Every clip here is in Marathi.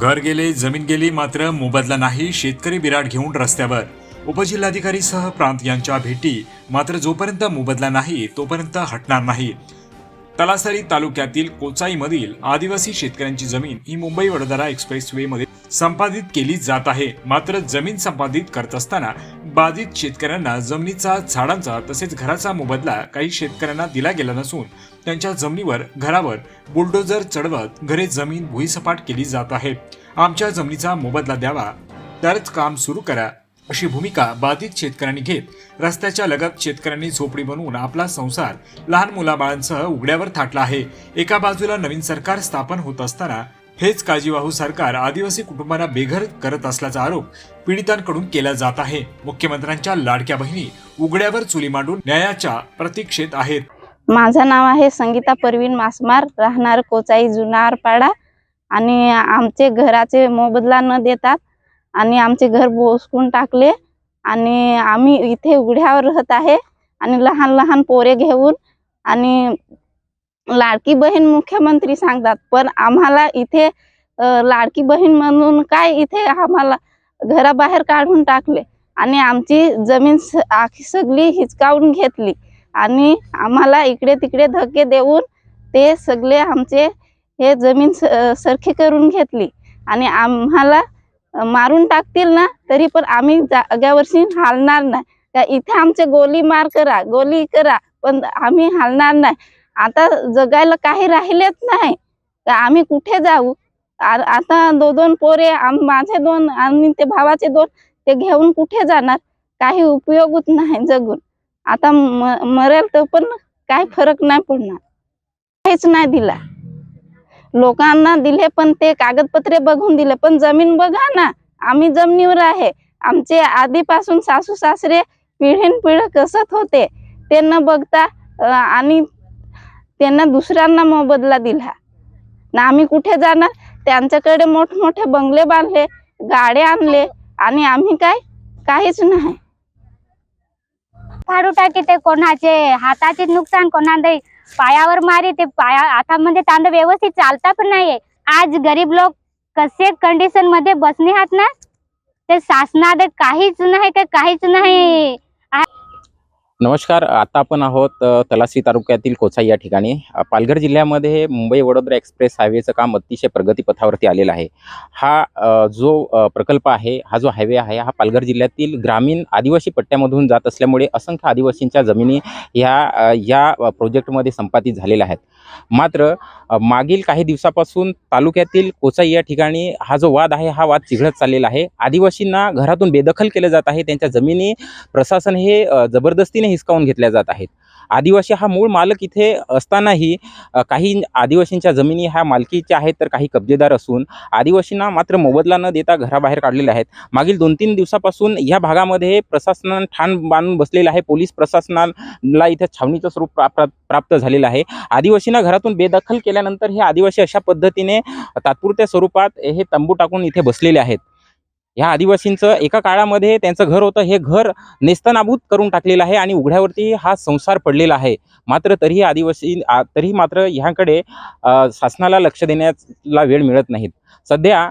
घर गेले जमीन गेली मात्र मोबदला नाही शेतकरी बिराड घेऊन रस्त्यावर. उपजिल्हाधिकारीसह प्रांत यांच्या भेटी मात्र जोपर्यंत मोबदला नाही तोपर्यंत हटणार नाही. तलासरी तालुक्यातील कोचाईमधील आदिवासी शेतकऱ्यांची जमीन ही मुंबई वडोदरा एक्सप्रेस वे मध्ये संपादित केली जात आहे. मात्र जमीन संपादित करत असताना बाधित शेतकऱ्यांना जमिनीचा झाडांचा तसेच घराचा मोबदला काही शेतकऱ्यांना दिला गेला नसून त्यांच्या जमिनीवर घरावर बुलडोजर चढवत घरे जमीन भुईसपाट केली जात आहे. आमच्या जमिनीचा मोबदला द्यावा तरच काम सुरू करा अशी भूमिका बाधित शेतकऱ्यांनी घेत रस्त्याच्या लगत शेतकऱ्यांनी झोपडी बनवून आपला संसार लहान मुलाबाळांसह उघड्यावर थाटला आहे. एका बाजूला नवीन सरकार स्थापन होत असताना हेच काळजीवाहू सरकार आदिवासी कुटुंबांना बेघर करत असल्याचा आरोप पीडितांकडून केला जात आहे. मुख्यमंत्र्यांच्या लाडक्या बहिणी उघड्यावर चुली मांडून न्यायाच्या प्रतीक्षेत आहेत. माझं नाव आहे संगीता परवीन मासमार. राहणार कोचाई जुनारपाडा. आणि आमचे घराचे मोबदला न देतात आणि आमचे घर बोसकून टाकले आणि आम्ही इथे उघड्यावर राहत आहे आणि लहान लहान पोरे घेऊन आणि लाडकी बहीण मुख्यमंत्री सांगतात पण आम्हाला इथे लाडकी बहीण म्हणून काय इथे आम्हाला घराबाहेर काढून टाकले? आणि आमची जमीन स- आखी सगळी हिचकावून घेतली आणि आम्हाला इकडे तिकडे धक्के देऊन ते सगळे आमचे हे जमीन स- सरखी करून घेतली. आणि आम्हाला मारून टाकतील ना तरी पण आम्ही जाग्यावरशी हालणार नाही. का इथे आमचे गोली मार करा गोली करा पण आम्ही हालणार नाही. आता जगायला काही राहिलेच नाही. का आम्ही कुठे जाऊ? आता दो दोन पोरे माझे दोन आणि ते भावाचे दोन ते घेऊन कुठे जाणार? काही उपयोगच नाही जगून. आता म- मरेल तर पण काही फरक नाही पडणार. काहीच नाही दिला. लोकांना दिले पण ते कागदपत्रे बघून दिले. पण जमीन बघा ना आम्ही जमिनीवर आहे. आमचे आधीपासून सासू सासरे पिढीन पिढ कसत होते ते न बघता आणि त्यांना दुसऱ्यांना मोबदला दिला. ना आम्ही कुठे जाणार? त्यांच्याकडे मोठमोठे बंगले बांधले गाड्या आणले आणि आम्ही काय? काहीच नाही. फाडू टाकी ते कोणाचे? हाताचे नुकसान कोणाला पायावर मारी ते पाया हातामध्ये तांद व्यवस्थित चालता पण नाहीये. आज गरीब लोक कसे कंडिशनमध्ये बसणे आहात ना? ते शासनात काहीच नाही ते काहीच नाही. नमस्कार आता आपण आहोत तलासी तालुक्यातील कोचाई या ठिकाणी. पालघर जिल्ह्यामध्ये मुंबई वडोदरा एक्सप्रेस हायवेचं काम अतिशय प्रगतीपथावरती आलेलं आहे. हा जो प्रकल्प आहे हा जो हायवे आहे हा पालघर जिल्ह्यातील ग्रामीण आदिवासी पट्ट्यामधून जात असल्यामुळे असंख्य आदिवासींच्या जमिनी ह्या या प्रोजेक्टमध्ये संपादित झालेल्या आहेत. मात्र मागील काही दिवसापासून तालुक्यातील कोचाई या ठिकाणी हा जो वाद आहे हा वाद चिघळत चाललेला आहे. आदिवासींना घरातून बेदखल केलं जात आहे. त्यांच्या जमिनी प्रशासन हे जबरदस्तीने हिसकावून घेतल्या जात आहेत. आदिवासी हा मूळ मालक इथे असतानाही काही आदिवासींच्या जमिनी ह्या मालकीच्या आहेत तर काही कब्जेदार असून आदिवासींना मात्र मोबदला न देता घराबाहेर काढलेले आहेत. मागील दोन तीन दिवसापासून या भागामध्ये प्रशासनानं ठाण बांधून बसलेलं आहे. पोलीस प्रशासनाला इथे छावणीचं स्वरूप प्रा- प्राप्त झालेलं आहे. आदिवासींना घरातून बेदखल केल्यानंतर हे आदिवासी अशा पद्धतीने तात्पुरत्या स्वरूपात हे तंबू टाकून इथे बसलेले आहेत. ह्या आदिवासींचं एका काळामध्ये त्यांचं घर होतं. हे घर नेस्तनाबूत करून टाकलेलं आहे आणि उघड्यावरती हा संसार पडलेला आहे. मात्र तरीही आदिवासी तरीही मात्र ह्याकडे शासनाला लक्ष देण्याला वेळ मिळत नाहीत. सध्या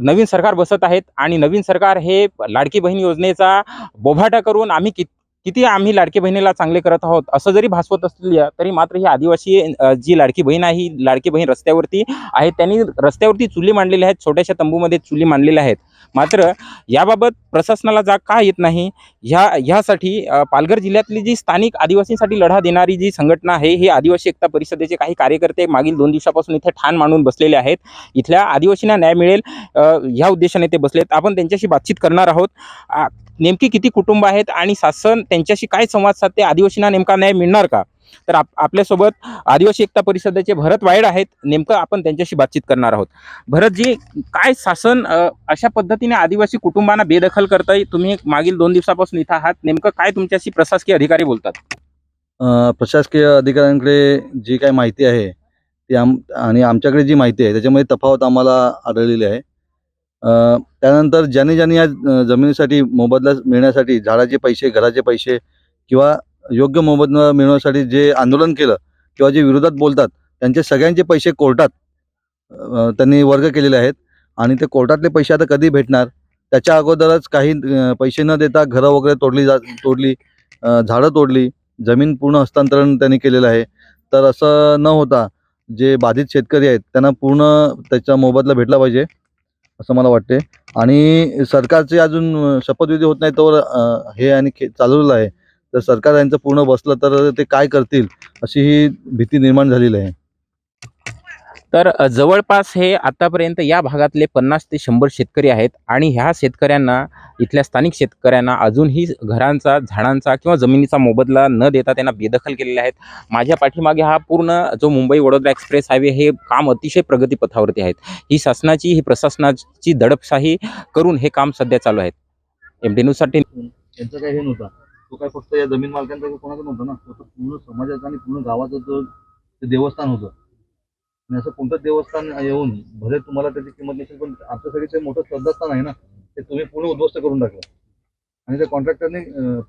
नवीन सरकार बसत आहेत आणि नवीन सरकार हे लाडकी बहीण योजनेचा बोभाटा करून आम्ही कित किती आम्ही लाडके बहिणीला चांगले करत आहोत असं जरी भासवत असलं तरी मात्र ही आदिवासी जी लाडकी बहीण आहे ही लाडकी बहीण रस्त्यावरती आहे त्यांनी रस्त्यावरती चुली मांडलेल्या आहेत छोट्याशा तंबूमध्ये चुली मांडलेल्या आहेत. मात्र याबाबत प्रशासनाला जाग का येत नाही? ह्या ह्यासाठी पालघर जिल्ह्यातली जी स्थानिक आदिवासींसाठी लढा देणारी जी संघटना आहे हे आदिवासी एकता परिषदेचे काही कार्यकर्ते मागील दोन दिवसापासून इथे ठाण मांडून बसलेले आहेत. इथल्या आदिवासींना न्याय मिळेल ह्या उद्देशाने ते बसलेत. आपण त्यांच्याशी बातचीत करणार आहोत. आ, नेमकी किती कुटुंब आहेत आणि शासन त्यांच्याशी काय संवाद साधते आदिवासींना नेमका न्याय मिळणार का? तर आप आपल्यासोबत आदिवासी एकता परिषदेचे भरत वाईड आहेत. नेमकं आपण त्यांच्याशी बातचीत करणार आहोत. भरतजी काय शासन अशा पद्धतीने आदिवासी कुटुंबांना बेदखल करताय? तुम्ही मागील दोन दिवसापासून इथं आहात. नेमकं काय तुमच्याशी प्रशासकीय अधिकारी बोलतात? प्रशासकीय अधिकाऱ्यांकडे जी काय माहिती आहे ती आम आणि आमच्याकडे जी माहिती आहे त्याच्यामध्ये तफावत आम्हाला आढळलेली आहे. त्यानंतर ज्याने ज्यांनी या जमिनीसाठी मोबदला मिळण्यासाठी झाडाचे पैसे घराचे पैसे किंवा योग्य मोबदला मिळवण्यासाठी जे आंदोलन केलं किंवा जे विरोधात बोलतात त्यांचे सगळ्यांचे पैसे कोर्टात त्यांनी वर्ग केलेले आहेत. आणि ते कोर्टातले पैसे आता कधी भेटणार? त्याच्या अगोदरच काही पैसे न देता घरं वगैरे तोडली जा तोडली झाडं तोडली जमीन पूर्ण हस्तांतरण त्यांनी केलेलं आहे. तर असं न होता जे बाधित शेतकरी आहेत त्यांना पूर्ण त्याचा मोबदला भेटला पाहिजे. असं मला वाटते आणि सरकारचे अजून शपथविधी होत नाही तोवर हे आणि खे- चालवलेलं आहे. तर सरकार यांचं पूर्ण बसलं तर ते काय करतील अशी ही भीती निर्माण झालेली आहे. तर जवळपास हे आतापर्यंत या भागातले पन्नास ते शंभर शेतकरी आहेत आणि ह्या शेतकऱ्यांना इथल्या स्थानिक शेतकऱ्यांना अजूनही घरांचा झाडांचा किंवा जमिनीचा मोबदला न देता त्यांना बेदखल केलेले आहेत. माझ्या पाठीमागे हा पूर्ण जो मुंबई वडोदरा एक्सप्रेस हायवे हे काम अतिशय प्रगतीपथावरती आहेत. ही शासनाची ही प्रशासनाची दडपशाही करून हे काम सध्या चालू आहेत. एम डी न्यूजसाठी यांचं काही हे नव्हता. तो काय फक्त या जमीन मालकांचा कोणाचा नव्हता ना? तो पूर्ण समाजाचा आणि पूर्ण गावाचं जो देवस्थान होतं. आणि असं कोणतं देवस्थान येऊन भले तुम्हाला त्याची किंमत नसेल पण आमच्यासाठी ते मोठं श्रद्धास्थान आहे ना ते तुम्ही पूर्ण उद्ध्वस्त करून टाकलं. आणि त्या कॉन्ट्रॅक्टरने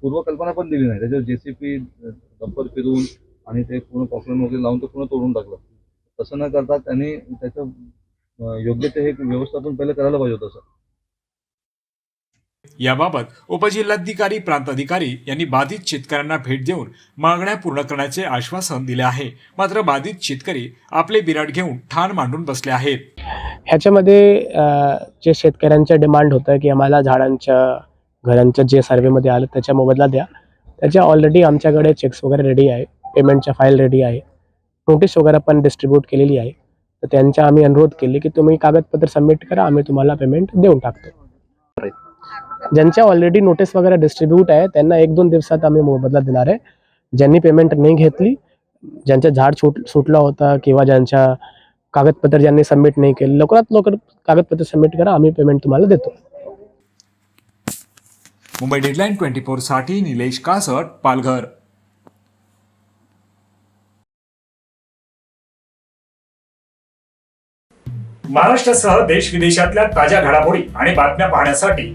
पूर्वकल्पना पण दिली नाही. त्याच्यावर जेसीपी डंपर फिरवून आणि ते पूर्ण पॉकलन वगैरे लावून ते पूर्ण तोडून टाकलं. तसं न करता त्यांनी त्याचं योग्य ते हे व्यवस्थापन पहिलं करायला पाहिजे होतं सर. याबाबत उपजिल्हाधिकारी प्रांताधिकारी यांनी बाधित शेतकऱ्यांना भेट देऊन मागण्या पूर्ण करण्याचे आश्वासन दिले आहे. मात्र बाधित शेतकरी आपले बिराट घेऊन ठाण मांडून बसले आहेत. ह्याच्यामध्ये जे शेतकऱ्यांचं डिमांड होतं की आम्हाला झाडांच्या घरांच्या जे सर्वेमध्ये आलं त्याच्या मोबदला द्या. त्याच्या ऑलरेडी आमच्याकडे चेक्स वगैरे रेडी आहे. पेमेंटच्या फाईल रेडी आहे. नोटीस वगैरे पण डिस्ट्रीब्यूट केलेली आहे. तर त्यांच्या आम्ही अनुरोध केले की तुम्ही कागदपत्र सबमिट करा. आम्ही तुम्हाला पेमेंट देऊन टाकतो. ज्यांच्या ऑलरेडी नोटीस वगैरे डिस्ट्रीब्यूट आहे त्यांना एक दोन दिवसात आम्ही मोबदला देणार आहे. ज्यांनी पेमेंट नाही घेतली ज्यांचं झाड सुट सुटला होता किंवा ज्यांच्या कागदपत्र ज्यांनी सबमिट नाही केले लवकरात लवकर कागदपत्र सबमिट करा आम्ही पेमेंट तुम्हाला देतो. मुंबई डेडलाईन ट्वेंटी फोरसाठी निलेश कासट पालघर. महाराष्ट्रासह देश विदेशातल्या ताज्या घडामोडी आणि बातम्या पाहण्यासाठी